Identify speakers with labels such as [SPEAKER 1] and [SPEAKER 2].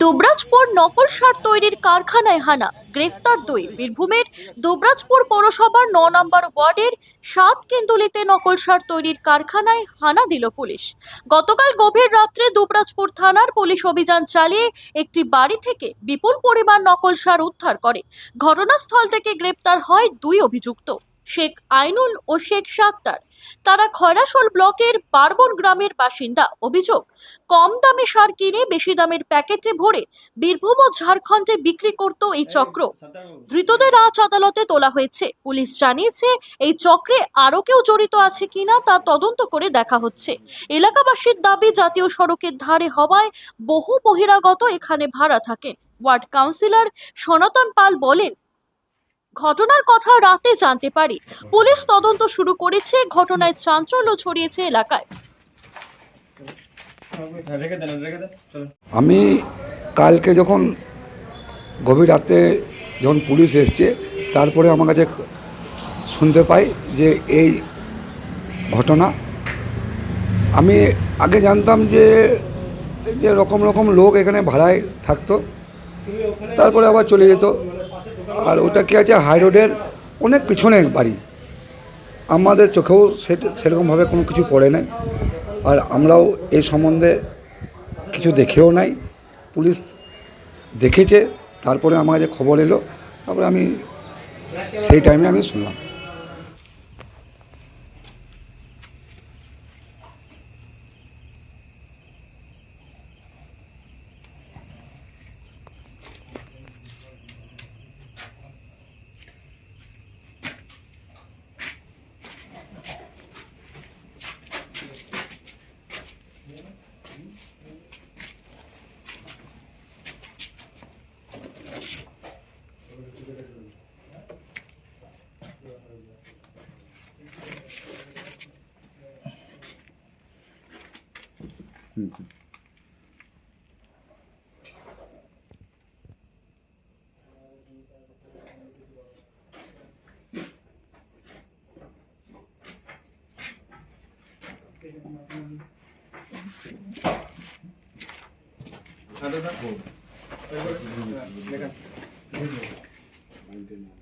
[SPEAKER 1] দুবরাজপুর নকল সার তৈরির কারখানায় হানা। গ্রেফতার দুই। বীরভূমের দুবরাজপুর পৌরসভার ন নম্বর ওয়ার্ডের সাত কেন্দুলিতে নকল সার তৈরির কারখানায় হানা দিল পুলিশ। গতকাল গভীর রাত্রে দুবরাজপুর থানার পুলিশ অভিযান চালিয়ে একটি বাড়ি থেকে বিপুল পরিমাণ নকল সার উদ্ধার করে। ঘটনাস্থল থেকে গ্রেপ্তার হয় দুই অভিযুক্ত। শেখ আইনুল ও শেখ সাত্তার। তারা খয়রাসোল ব্লকের বারবন গ্রামের বাসিন্দা। অভিযোগ, কম দামে সার কিনে বেশি দামের প্যাকেটে ভরে বীরভূম ও ঝাড়খণ্ডে বিক্রি করত এই চক্র। ধৃতদের আজ আদালতে তোলা হয়েছে। পুলিশ জানিয়েছে, এই চক্রে আরও কেউ জড়িত আছে কিনা তা তদন্ত করে দেখা হচ্ছে। এলাকাবাসীর দাবি, জাতীয় সড়কের ধারে হওয়ায় বহু বহিরাগত এখানে ভাড়া থাকেন ওয়ার্ড কাউন্সিলর সনাতন পাল বলেন ঘটনার কথা রাতে জানতে পারি। পুলিশ তদন্ত শুরু করেছে ঘটনায় চাঞ্চল্য ছড়িয়েছে এলাকায়।
[SPEAKER 2] আমি কালকে যখন গভীর রাতে যখন পুলিশ এসছে তারপরে আমার কাছে শুনতে পাই যে এই ঘটনা। আমি আগে জানতাম যে যে রকম রকম লোক এখানে ভাড়ায় থাকতো। তারপরে আবার চলে যেত। আর ওটা কি আছে? হাই রোডের অনেক পিছনে বাড়ি। আমাদের চোখেও সেরকমভাবে কোনো কিছু পড়ে নাই। আর আমরাও এই সম্বন্ধে কিছু দেখেও নাই। পুলিশ দেখেছে, তারপরে আমার কাছে খবর এলো, তারপরে আমি সেই টাইমে আমি শুনলাম। Ada tak? Oh. Ada tak? Ada tak? Ada tak?